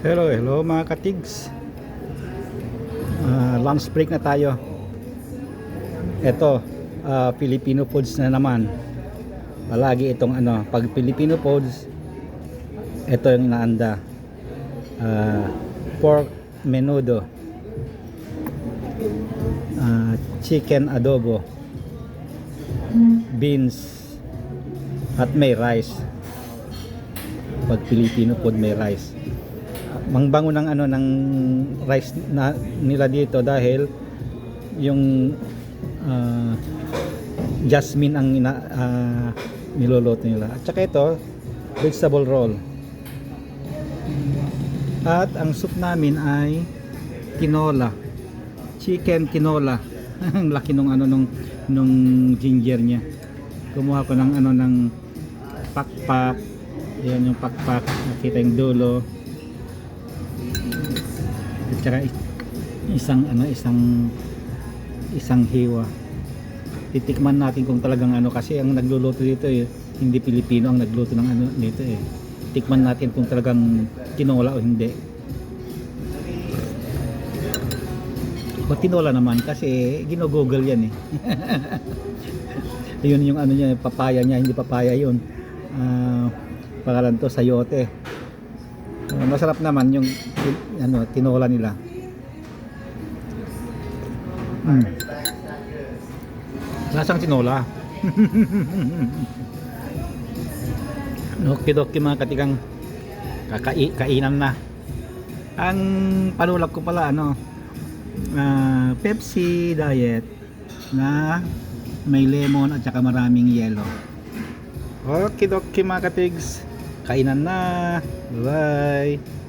Hello, hello mga katigs. Ah, lunch break na tayo. Ito, ah, Filipino foods na naman. Palagi itong ano, pag Filipino foods, ito yung inaanda. Ah, pork menudo. Ah, chicken adobo. Beans. At may rice. Pag Filipino food may rice mangbango ng ano ng rice na nila dito dahil yung ah, jasmine ang ina, ah, niluluto nila. At saka ito, vegetable roll. At ang soup namin ay tinola. Chicken tinola. Ang laki nung ano nung nung ginger niya. Kumuha ko ng ano ng pakpak. Yan yung pakpak. Nakita yung dulo at saka is- isang ano isang isang hiwa. Titikman natin kung talagang ano kasi ang nagluluto dito eh, hindi Pilipino ang nagluto ng ano dito eh. Tikman natin kung talagang tinola o hindi. O tinola naman kasi ginogoogle yan eh. Yun yung ano niya papaya niya hindi papaya yun. Ah, pangalan to sayote. Uh, masarap naman yung ano tinola nila. Mm. Lasang tinola. Okidoki mga katikang kakai kainan na. Ang panulak ko pala ano ah, Pepsi diet na may lemon at saka maraming yelo. Okidoki mga katigs. Kainan na. Bye.